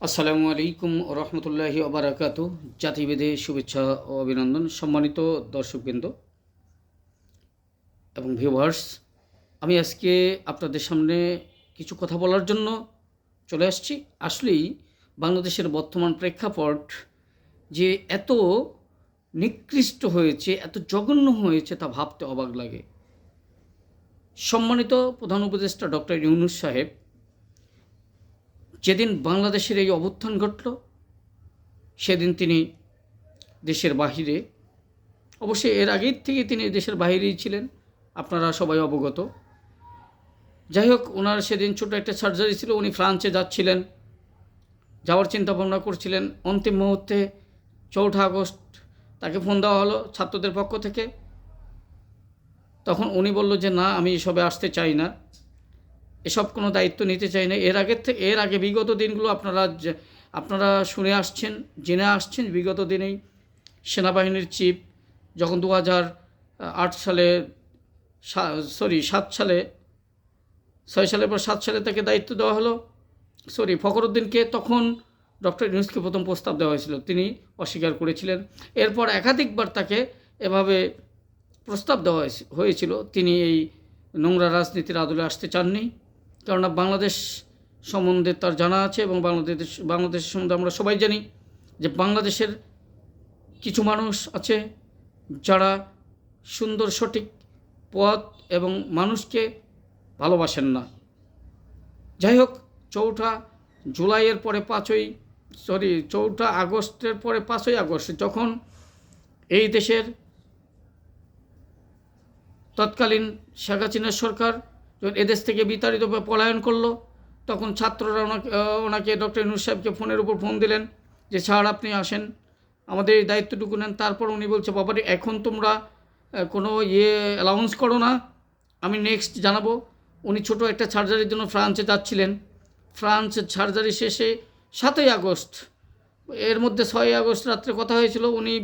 আসসালামু আলাইকুম রহমতুল্লাহি ওবরাকাতু জাতিভেদে শুভেচ্ছা ও অভিনন্দন সম্মানিত দর্শকবৃন্দ এবং ভিউভার্স আমি আজকে আপনাদের সামনে কিছু কথা বলার জন্য চলে আসছি। আসলেই বাংলাদেশের বর্তমান প্রেক্ষাপট যে এত নিকৃষ্ট হয়েছে, এত জঘন্য হয়েছে তা ভাবতে অবাক লাগে। সম্মানিত প্রধান উপদেষ্টা ডক্টর ইউনুস সাহেব যেদিন বাংলাদেশের এই অভ্যুত্থান ঘটল, সেদিন তিনি দেশের বাহিরে, অবশ্যই এর আগের থেকে তিনি দেশের বাহিরেই ছিলেন, আপনারা সবাই অবগত। যাই হোক, ওনার সেদিন ছোট একটা সার্জারি ছিল, উনি ফ্রান্সে যাচ্ছিলেন, যাওয়ার চিন্তা ভাবনা করছিলেন। অন্তিম মুহূর্তে চৌঠা আগস্ট তাকে ফোন দেওয়া হলো ছাত্রদের পক্ষ থেকে। তখন উনি বলল যে, না, আমি এসবে আসতে চাই না। এসব কোনো দায়িত্ব নিতে চাই না। এর আগের থেকে এর আগে বিগত দিনগুলো আপনারা আপনারা শুনে আসছেন, জেনে আসছেন বিগত দিনেই। সেনাবাহিনীর চিফ যখন দু হাজার আট সালে সরি সাত সালে, ছয় সালের পর সাত সালে তাকে দায়িত্ব দেওয়া হলো। সরি ফখরুদ্দিনকে তখন ডক্টর ইউনুসকে প্রথম প্রস্তাব দেওয়া হয়েছিল। তিনি অস্বীকার করেছিলেন। এরপর একাধিকবার তাকে এভাবে প্রস্তাব দেওয়া হয়েছে- হয়েছিল। তিনি এই নোংরা রাজনীতির আদলে আসতে চাননি। কেননা বাংলাদেশ সম্বন্ধে তার জানা আছে এবং বাংলাদেশ বাংলাদেশের সম্বন্ধে আমরা সবাই জানি যে বাংলাদেশের কিছু মানুষ আছে যারা সুন্দর, সঠিক পথ এবং মানুষকে ভালোবাসেন না। যাই হোক, চৌঠা জুলাইয়ের পরে পাঁচই, সরি, চৌঠা আগস্টের পরে পাঁচই আগস্ট যখন এই দেশের তৎকালীন শেখ হাসিনার সরকার যখন এদেশ থেকে বিতাড়িত পলায়ন করল, তখন ছাত্ররা ওনাকে ওনাকে ডক্টর ইনুস সাহেবকে ফোনের উপর ফোন দিলেন যে, স্যার, আপনি আসেন। আমাদের এই দায়িত্বটুকু নেন। তারপর উনি বলছে, বাবারে, এখন তোমরা কোনো ইয়ে অ্যালাউন্স করো না। আমি নেক্সট জানাব। উনি ছোট একটা সার্জারির জন্য ফ্রান্সে যাচ্ছিলেন। ফ্রান্স সার্জারি শেষে সাতই আগস্ট, এর মধ্যে ছয়ই আগস্ট রাত্রে কথা হয়েছিল। উনি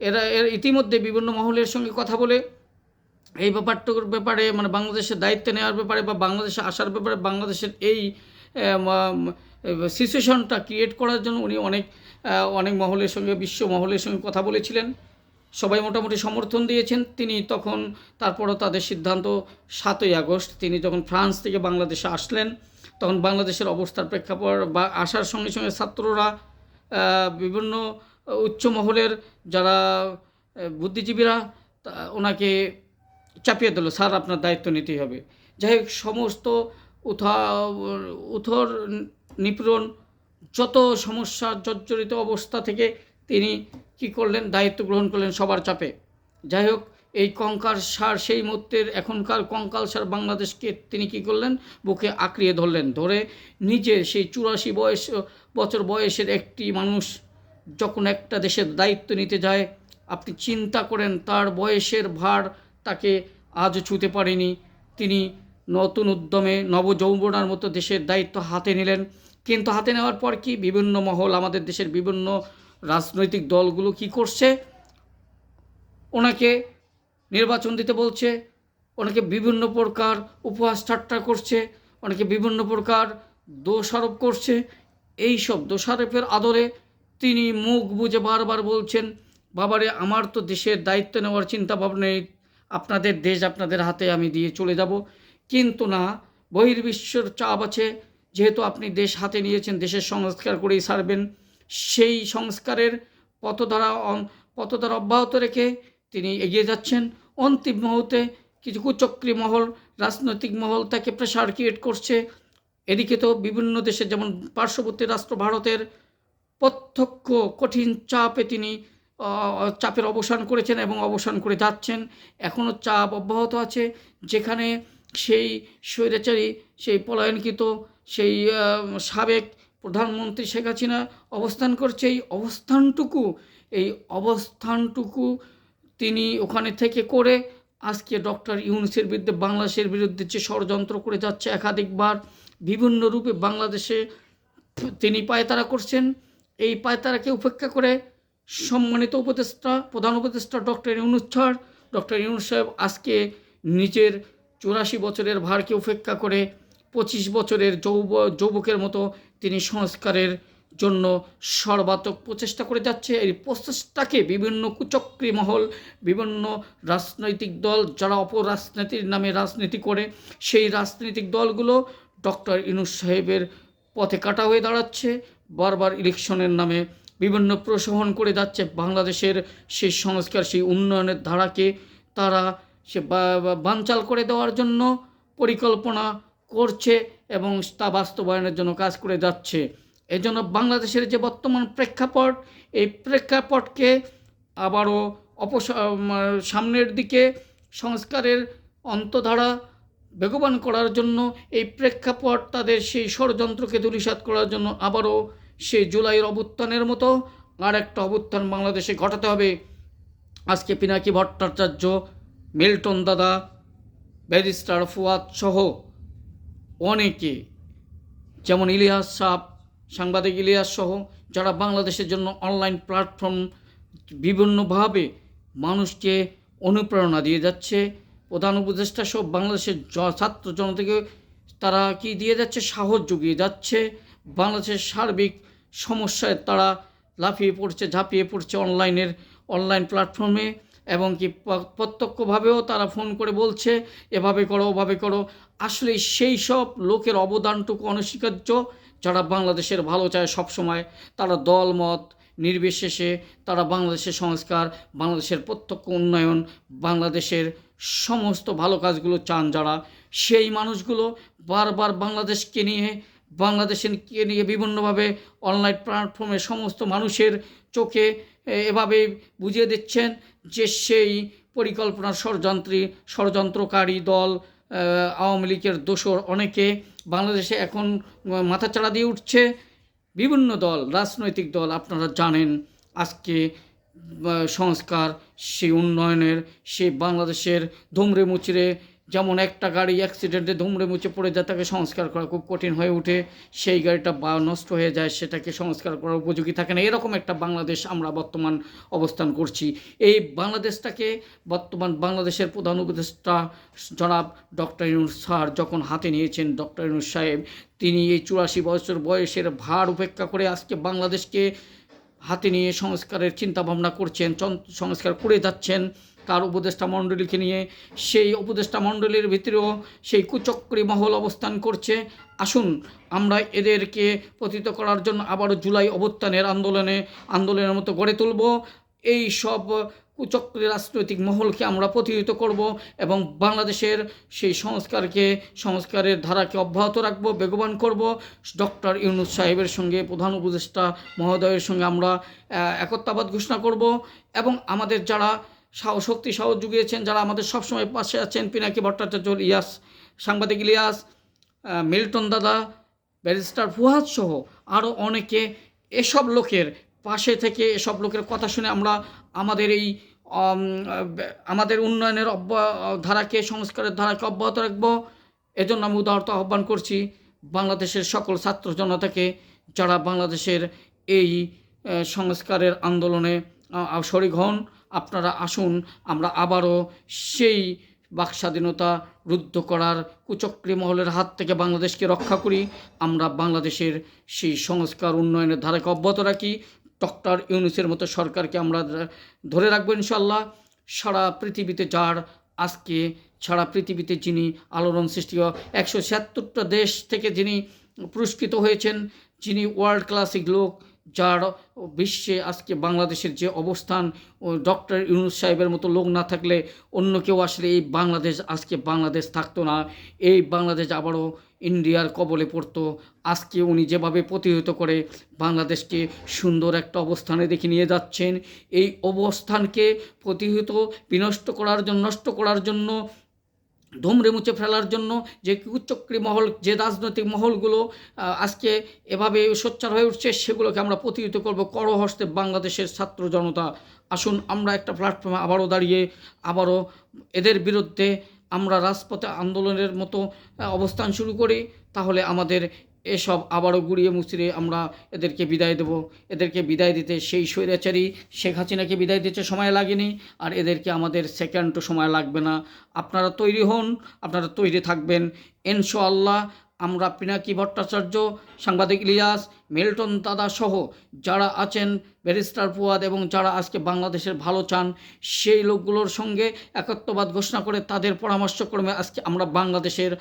এরা, এর ইতিমধ্যে বিভিন্ন মহলের সঙ্গে কথা বলে এই ব্যাপারটুকুর ব্যাপারে মানে বাংলাদেশের দায়িত্ব নেওয়ার ব্যাপারে বা বাংলাদেশে আসার ব্যাপারে বাংলাদেশের এই সিচুয়েশনটা ক্রিয়েট করার জন্য উনি অনেক অনেক মহলের সঙ্গে, বিশ্ব মহলের সঙ্গে কথা বলেছিলেন। সবাই মোটামুটি সমর্থন দিয়েছেন। তিনি তখন, তারপরও তাদের সিদ্ধান্ত সাতই আগস্ট, তিনি যখন ফ্রান্স থেকে বাংলাদেশে আসলেন, তখন বাংলাদেশের অবস্থার প্রেক্ষাপট বা আসার সঙ্গে সঙ্গে ছাত্ররা বিভিন্ন উচ্চ মহলের যারা বুদ্ধিজীবীরা ওনাকে চাপিয়ে দিল, স্যার, আপনার দায়িত্ব নিতেই হবে। যাই হোক, সমস্ত উথা উথর নিপীড়ন, যত সমস্যা জর্জরিত অবস্থা থেকে তিনি কি করলেন, দায়িত্ব গ্রহণ করলেন সবার চাপে। যাই হোক, এই কঙ্কাল সার, সেই মুহূর্তের এখনকার কঙ্কাল সার বাংলাদেশকে তিনি কি করলেন, বুকে আঁকড়িয়ে ধরলেন। ধরে নিজে সেই চুরাশি বয়স, বছর বয়সের একটি মানুষ যখন একটা দেশের দায়িত্ব নিতে যায়, আপনি চিন্তা করেন তার বয়সের ভার তাকে আজও ছুঁতে পারেনি। তিনি নতুন উদ্যমে নবযৌবনার মতো দেশের দায়িত্ব হাতে নিলেন। কিন্তু হাতে নেওয়ার পর কি বিভিন্ন মহল আমাদের দেশের বিভিন্ন রাজনৈতিক দলগুলো কি করছে? ওনাকে নির্বাচন দিতে বলছে, ওনাকে বিভিন্ন প্রকার উপহাস ঠাট্টা করছে, ওনাকে বিভিন্ন প্রকার দোষারোপ করছে। এই সব দোষারোপের আদরে তিনি মুখ বুজে বারবার বলছেন, বাবারে, আমার তো দেশের দায়িত্ব নেওয়ার চিন্তা ভাবনা নেই। আপনাদের দেশ আপনাদের হাতে আমি দিয়ে চলে যাব। কিন্তু না, বহির্বিশ্বর চাপ আছে। যেহেতু আপনি দেশ হাতে নিয়েছেন, দেশের সংস্কার করেই সারবেন। সেই সংস্কারের পথধারা পথধারা অব্যাহত রেখে তিনি এগিয়ে যাচ্ছেন। অন্তিম মুহূর্তে কিছু কুচক্রী মহল, রাজনৈতিক মহল তাকে প্রেশার ক্রিয়েট করছে। এদিকে তো বিভিন্ন দেশের যেমন পার্শ্ববর্তী রাষ্ট্র ভারতের প্রত্যক্ষ কঠিন চাপে তিনি চাপের অবসান করেছেন এবং অবসান করে যাচ্ছেন। এখনও চাপ অব্যাহত আছে। যেখানে সেই স্বৈরাচারী, সেই পলায়নকৃত, সেই সাবেক প্রধানমন্ত্রী শেখ হাসিনা অবস্থান করছে। এই অবস্থানটুকু এই অবস্থানটুকু তিনি ওখানে থেকে করে আজকে ডক্টর ইউনুসের বিরুদ্ধে, বাংলাদেশের বিরুদ্ধে যে ষড়যন্ত্র করে যাচ্ছে একাধিকবার, বিভিন্ন রূপে বাংলাদেশে তিনি পায়তারা করছেন। এই পায়তারাকে উপেক্ষা করে সম্মানিত উপদেষ্টা, প্রধান উপদেষ্টা ডক্টর ইউনুস ডক্টর ইউনুস সাহেব আজকে নিজের চুরাশি বছরের ভারকে উপেক্ষা করে পঁচিশ বছরের যৌব, যৌবকের মতো তিনি সংস্কারের জন্য সর্বাত্মক প্রচেষ্টা করে যাচ্ছে। এই প্রচেষ্টাকে বিভিন্ন কুচক্রী মহল, বিভিন্ন রাজনৈতিক দল যারা অপরাজনীতির নামে রাজনীতি করে, সেই রাজনৈতিক দলগুলো ডক্টর ইনুস সাহেবের পথে কাটা হয়ে দাঁড়াচ্ছে। বারবার ইলেকশনের নামে বিভিন্ন প্রশোভন করে যাচ্ছে বাংলাদেশের সেই সংস্কার, সেই উন্নয়নের ধারাকে তারা সে বানচাল করে দেওয়ার জন্য পরিকল্পনা করছে এবং তা বাস্তবায়নের জন্য কাজ করে যাচ্ছে। এজন্য বাংলাদেশের যে বর্তমান প্রেক্ষাপট, এই প্রেক্ষাপটকে আবারও অপস সামনের দিকে সংস্কারের অন্তধারা বেগবান করার জন্য, এই প্রেক্ষাপট তাদের সেই ষড়যন্ত্রকে ধূলিসাৎ করার জন্য আবারও সেই জুলাইয়ের অভ্যুত্থানের মতো আর একটা অভ্যুত্থান বাংলাদেশে ঘটাতে হবে। আজকে পিনাকি ভট্টাচার্য, মিল্টন দাদা, ব্যারিস্টার ফুয়াদ সহ অনেকে, যেমন ইলিয়াস সাহ সাংবাদিক ইলিয়াস সহ, যারা বাংলাদেশের জন্য অনলাইন প্ল্যাটফর্ম বিভিন্নভাবে মানুষকে অনুপ্রেরণা দিয়ে যাচ্ছে, প্রধান উপদেষ্টা সব বাংলাদেশের ছাত্র জনতাকে তারা কি দিয়ে যাচ্ছে? সাহস জুগিয়ে যাচ্ছে। বাংলাদেশের সার্বিক সমস্যায় তারা লাফিয়ে পড়ছে, ঝাঁপিয়ে পড়ছে অনলাইনের, অনলাইন প্ল্যাটফর্মে এবং কি প্রত্যক্ষভাবেও তারা ফোন করে বলছে, এভাবে করো, ওভাবে করো। আসলে সেই সব লোকের অবদানটুকু অনস্বীকার্য যারা বাংলাদেশের ভালো চায় সবসময়। তারা দল, মত, নির্বিশেষে তারা বাংলাদেশের সংস্কার, বাংলাদেশের প্রত্যক্ষ উন্নয়ন, বাংলাদেশের সমস্ত ভালো কাজগুলো চান যারা। সেই মানুষগুলো বারবার বাংলাদেশকে নিয়ে বাংলাদেশকে নিয়ে বিভিন্নভাবে অনলাইন প্ল্যাটফর্মে সমস্ত মানুষের চোখে এভাবে বুঝিয়ে দিচ্ছেন যে সেই পরিকল্পনার ষড়যন্ত্রী, ষড়যন্ত্রকারী দল আওয়ামী লীগের দোসর অনেকে বাংলাদেশে এখন মাথাচাড়া দিয়ে উঠছে। বিভিন্ন দল, রাজনৈতিক দল আপনারা জানেন আজকে সংস্কার, সেই উন্নয়নের, সেই বাংলাদেশের ধুমরে মুচড়ে যেমন একটা গাড়ি অ্যাক্সিডেন্টে ধুমড়ে মুচে পড়ে যায়, তাকে সংস্কার করা খুব কঠিন হয়ে ওঠে। সেই গাড়িটা বা নষ্ট হয়ে যায়, সেটাকে সংস্কার করার উপযোগী থাকে না। এরকম একটা বাংলাদেশ আমরা বর্তমান অবস্থান করছি। এই বাংলাদেশটাকে বর্তমান বাংলাদেশের প্রধান উপদেষ্টা জনাব ডক্টর ইউনুস স্যার যখন হাতে নিয়েছেন, ডক্টর ইউনুস সাহেব, তিনি এই চুরাশি বছর বয়সের ভার উপেক্ষা করে আজকে বাংলাদেশকে হাতে নিয়ে সংস্কারের চিন্তাভাবনা করছেন সংস্কার করে যাচ্ছেন। তার উপদেষ্টা মণ্ডলীকে নিয়ে। সেই উপদেষ্টা মণ্ডলীর ভিতরেও সেই কুচক্রী মহল অবস্থান করছে। আসুন, আমরা এদেরকে পতিত করার জন্য আবারও জুলাই অভ্যুত্থানের আন্দোলনে, আন্দোলনের মতো গড়ে তুলব। এই সব কুচক্রী রাজনৈতিক মহলকে আমরা প্রতিহিত করব এবং বাংলাদেশের সেই সংস্কারকে, সংস্কারের ধারাকে অব্যাহত রাখব, বেগবান করব। ডক্টর ইউনুস সাহেবের সঙ্গে, প্রধান উপদেষ্টা মহোদয়ের সঙ্গে আমরা একত্রাবাদ ঘোষণা করব এবং আমাদের যারা শক্তি, সাহস জুগিয়েছেন যারা আমাদের সবসময় পাশে আছেন, পিনাকি ভট্টাচার্য ইলিয়াস সাংবাদিক ইলিয়াস মিল্টন দাদা, ব্যারিস্টার ফুহাদ সহ আরও অনেকে এসব লোকের পাশে থেকে এসব লোকের কথা শুনে আমরা আমাদের এই আমাদের উন্নয়নের অব্যা- ধারাকে, সংস্কারের ধারাকে অব্যাহত রাখব। এজন্য আমি উদাহরণ আহ্বান করছি বাংলাদেশের সকল ছাত্র জনতাকে যারা বাংলাদেশের এই সংস্কারের আন্দোলনে শরিক হন। আপনারা আসুন, আমরা আবারও সেই বাক স্বাধীনতা রুদ্ধ করার কুচক্রী মহলের হাত থেকে বাংলাদেশকে রক্ষা করি। আমরা বাংলাদেশের সেই সংস্কার উন্নয়নের ধারাকে অব্যাহত রাখি। ডক্টর ইউনুসের মতো সরকারকে আমরা ধরে রাখব ইনশাল্লাহ সারা পৃথিবীতে যার আজকে, সারা পৃথিবীতে যিনি আলোড়ন সৃষ্টি একশো ছিয়াত্তরটা দেশ থেকে যিনি পুরস্কৃত হয়েছেন, যিনি ওয়ার্ল্ড ক্লাসিক লোক যার বিশ্বে আজকে বাংলাদেশের যে অবস্থান ডক্টর ইউনুস সাহেবের মতো লোক না থাকলে অন্য কেউ আসলে এই বাংলাদেশ, আজকে বাংলাদেশ থাকতো না। এই বাংলাদেশ আবারও ইন্ডিয়ার কবলে পড়তো। আজকে উনি যেভাবে প্রতিহত করে বাংলাদেশকে সুন্দর একটা অবস্থানে দেখে নিয়ে যাচ্ছেন। এই অবস্থানকে প্রতিহত, বিনষ্ট করার জন্য, নষ্ট করার জন্য ধুমরে মুছে ফেলার জন্য যে কুচক্রী মহল, যে রাজনৈতিক মহলগুলো আজকে এভাবে সোচ্চার হয়ে উঠছে, সেগুলোকে আমরা প্রতিহিত করব। করহস্তে বাংলাদেশের ছাত্র জনতা। আসুন, আমরা একটা প্ল্যাটফর্মে আবারও দাঁড়িয়ে, আবারও এদের বিরুদ্ধে আমরা রাজপথে আন্দোলনের মতো অবস্থান শুরু করি। তাহলে আমাদের এসব আবারও গুড়িয়ে মুচড়ে আমরা এদেরকে বিদায় দেব। এদেরকে বিদায় দিতে সেই স্বৈরাচারী শেখ হাসিনাকে বিদায় দিতে সময় লাগেনি আর এদেরকে আমাদের সেকেন্ডও সময় লাগবে না। আপনারা তৈরি হন, আপনারা তৈরি থাকবেন। ইনশাআল্লাহ আমরা পিনাকি ভট্টাচার্য, সাংবাদিক ইলিয়াস, মিল্টন দাদা সহ যারা আছেন ব্যারিস্টার ফুয়াদ এবং যারা আজকে বাংলাদেশের ভালো চান, সেই লোকগুলোর সঙ্গে একত্ববাদ ঘোষণা করে তাদের পরামর্শক্রমে আজকে আমরা বাংলাদেশের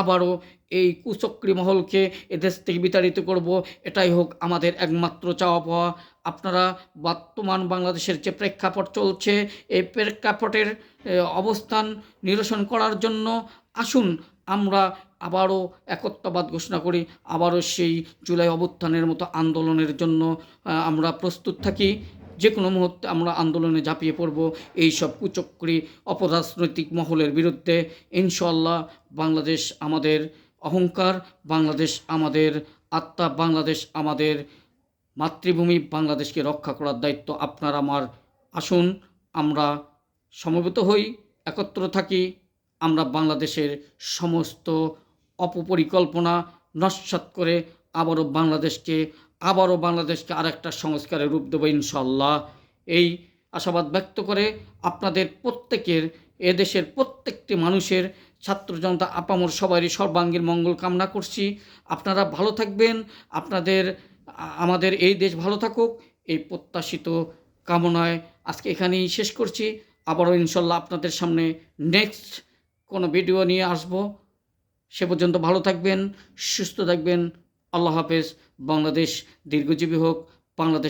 আবারও এই কুচক্রী মহলকে এদেশ থেকে বিতাড়িত করব। এটাই হোক আমাদের একমাত্র চাওয়া পাওয়া। আপনারা বর্তমান বাংলাদেশের যে প্রেক্ষাপট চলছে, এই প্রেক্ষাপটের অবস্থান নিরসন করার জন্য আসুন, আমরা আবারও একত্ববাদ ঘোষণা করি, আবারও সেই জুলাই অভ্যুত্থানের মতো আন্দোলনের জন্য আমরা প্রস্তুত থাকি। যে কোনো মুহূর্তে আমরা আন্দোলনে ঝাঁপিয়ে পড়ব। এই সব কুচক্রী অপরাজনৈতিক মহলের বিরুদ্ধে ইনশাল্লাহ বাংলাদেশ আমাদের অহংকার, বাংলাদেশ আমাদের আত্মা, বাংলাদেশ আমাদের মাতৃভূমি, বাংলাদেশকে রক্ষা করার দায়িত্ব আপনার আমার আসুন। আমরা সমবেত হই, একত্র থাকি, আমরা বাংলাদেশের সমস্ত অপপরিকল্পনা নস্বাত করে আবারও বাংলাদেশকে আবারও বাংলাদেশকে আরেকটা সংস্কারের রূপ দেবো ইনশাল্লাহ এই আশাবাদ ব্যক্ত করে আপনাদের প্রত্যেকের এদেশের প্রত্যেকটি মানুষের, ছাত্র জনতা আপামর সবারই সর্বাঙ্গীন মঙ্গল কামনা করছি। আপনারা ভালো থাকবেন, আপনাদের, আমাদের এই দেশ ভালো থাকুক, এই প্রত্যাশিত কামনায় আজকে এখানেই শেষ করছি। আবারও ইনশাল্লাহ আপনাদের সামনে নেক্সট কোনো ভিডিও নিয়ে আসব। সে পর্যন্ত ভালো থাকবেন সুস্থ থাকবেন। আল্লাহ হাফেজ। বাংলাদেশ দীর্ঘজীবী হোক বাংলাদেশ